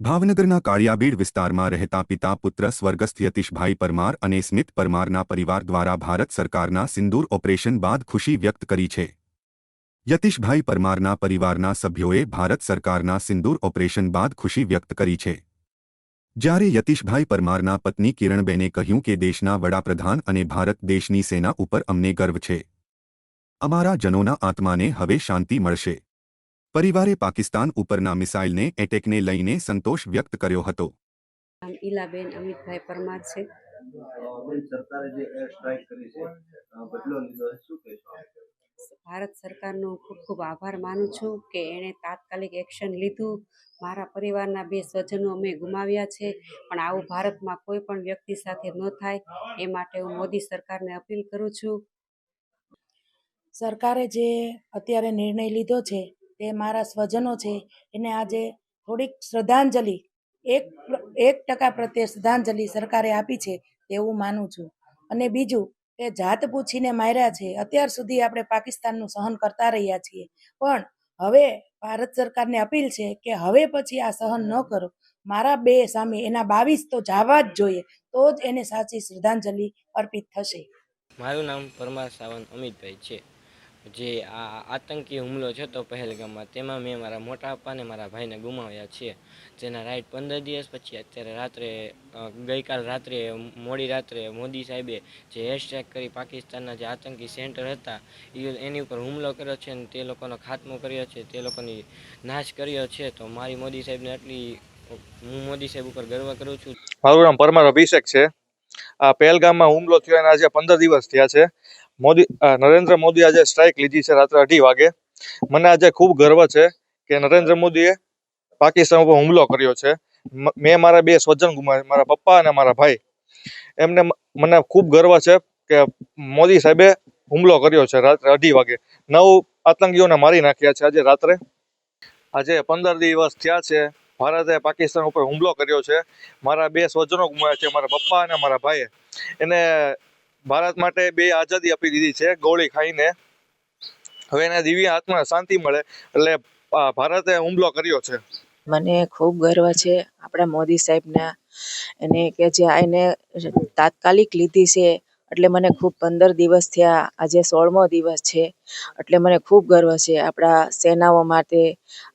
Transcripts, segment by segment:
ભાવનગરના કાળિયાબીડ વિસ્તારમાં રહેતા પિતા પુત્ર સ્વર્ગસ્થ યતીશભાઈ પરમાર અને સ્મિત પરમારના પરિવાર દ્વારા ભારત સરકારના સિંદૂર ઓપરેશન બાદ ખુશી વ્યક્ત કરી છે. યતીશભાઈ પરમારના પરિવારના સભ્યોએ ભારત સરકારના સિંદૂર ઓપરેશન બાદ ખુશી વ્યક્ત કરી છે. જ્યારે યતીશભાઈ પરમારના પત્ની કિરણબેને કહ્યું કે દેશના વડાપ્રધાન અને ભારત દેશની સેના ઉપર અમને ગર્વ છે. અમારા જનોના આત્માને હવે શાંતિ મળશે. પરિવારે પાકિસ્તાન ઉપરના મિસાઇલને એટેકને લઈને સંતોષ વ્યક્ત કર્યો હતો. ઈલાબેન અમિતભાઈ પરમાર છે. સરકારે જે એર સ્ટ્રાઇક કરી છે બદલો લીધો શું કહેશો ભારત સરકારનો ખૂબ ખૂબ આભાર માનું છું કે એણે તાત્કાલિક એક્શન લીધું. મારા પરિવારના બે સ્વજનો અમે ગુમાવ્યા છે પણ આવું ભારતમાં કોઈ પણ વ્યક્તિ સાથે ન થાય. એ માટે હું મોદી સરકારને અપીલ કરું છું. સરકારે જે અત્યારે નિર્ણય લીધો છે તે મારા સ્વજનો છે. એને આજે થોડીક શ્રદ્ધાંજલિ, એક એક ટકા પ્રત્યે શ્રદ્ધાંજલિ સરકારે આપી છે તેવું માનું છું. અને બીજું કે જાત પૂછીને માર્યા છે. અત્યાર સુધી આપણે પાકિસ્તાનનું સહન કરતા રહ્યા છીએ. પણ હવે ભારત સરકારને અપીલ છે કે હવે પછી આ સહન ન કરો. મારા બે સામે એના બાવીસ તો જવા જ જોઈએ, તો જ એને સાચી શ્રદ્ધાંજલિ અર્પિત થશે. મારું નામ પરમાર સાવંત અમિતભાઈ છે. જે આ આતંકી હુમલો છે તો પહેલગામમાં, તેમાં મેં મારા મોટા પપ્પાને મારા ભાઈને ગુમાવ્યા છે જેના રાઈટ પંદર દિવસ પછી અત્યારે રાત્રે ગઈકાલ રાત્રે, મોડી રાત્રે મોદી સાહેબે જે હેશટેગ કરી પાકિસ્તાનના જે આતંકી સેન્ટર હતા એની ઉપર હુમલો કર્યો છે અને તે લોકોનો ખાત્મો કર્યો છે, તે લોકોની નાશ કર્યો છે. તો મારી મોદી સાહેબને આટલી, હું મોદી સાહેબ ઉપર ગર્વ કરું છું. મારું નામ પરમાર અભિષેક છે. આ પહેલગામમાં હુમલો થયો એના આજે પંદર દિવસ થયા છે. મોદી નરેન્દ્ર મોદી આજે સ્ટ્રાઇક લીધી છે રાત્રે અઢી વાગે. મને આજે ખૂબ ગર્વ છે કે નરેન્દ્ર મોદીએ પાકિસ્તાન ઉપર હુમલો કર્યો છે. મેં મારા બે સ્વજન ગુમાવ્યા મારા પપ્પા અને મારા ભાઈ. એમને મને ખૂબ ગર્વ છે કે મોદી સાહેબે હુમલો કર્યો છે રાત્રે અઢી વાગે. નવ આતંકીઓને મારી નાખ્યા છે આજે રાત્રે. આજે પંદર દિવસ થયા છે. ભારતે પાકિસ્તાન ઉપર હુમલો કર્યો છે. મારા બે સ્વજનો ગુમાવ્યા છે, મારા પપ્પા અને મારા ભાઈએ. એને ભારત માટે બે આઝાદી આપી દીધી છે, ગોળી ખાઈને. હવે એને દિવ્ય હાથમાં શાંતિ મળે એટલે ભારતે હુમલો કર્યો છે. મને ખૂબ ગર્વ છે, આપણા મોદી સાહેબના. એને કે જે એને તાત્કાલિક લીધી છે એટલે મને ખૂબ પંદર દિવસ થયા. આજે સોળમો દિવસ છે. એટલે મને ખૂબ ગર્વ છે આપણા સેનાઓ માટે,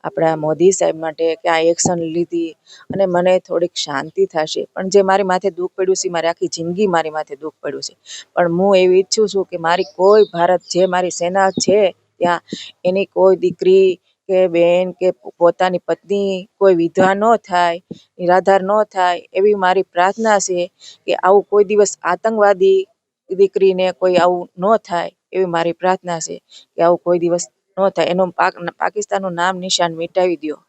આપણા મોદી સાહેબ માટે કે આ એક્શન લીધી અને મને થોડીક શાંતિ થશે. પણ જે મારી માથે દુઃખ પડ્યું છે, મારી આખી જિંદગી મારી માથે દુઃખ પડ્યું છે. પણ હું એવું ઈચ્છું છું કે મારી કોઈ ભારત, જે મારી સેના છે ત્યાં, એની કોઈ દીકરી કે બેન કે પોતાની પત્ની કોઈ વિધવા ન થાય, નિરાધાર ન થાય એવી મારી પ્રાર્થના છે કે આવું કોઈ દિવસ આતંકવાદી દીકરીને કોઈ આવું ન થાય એવી મારી પ્રાર્થના છે કે આવું કોઈ દિવસ ન થાય. એનું પાક પાકિસ્તાનનું નામ નિશાન મિટાવી દ્યો.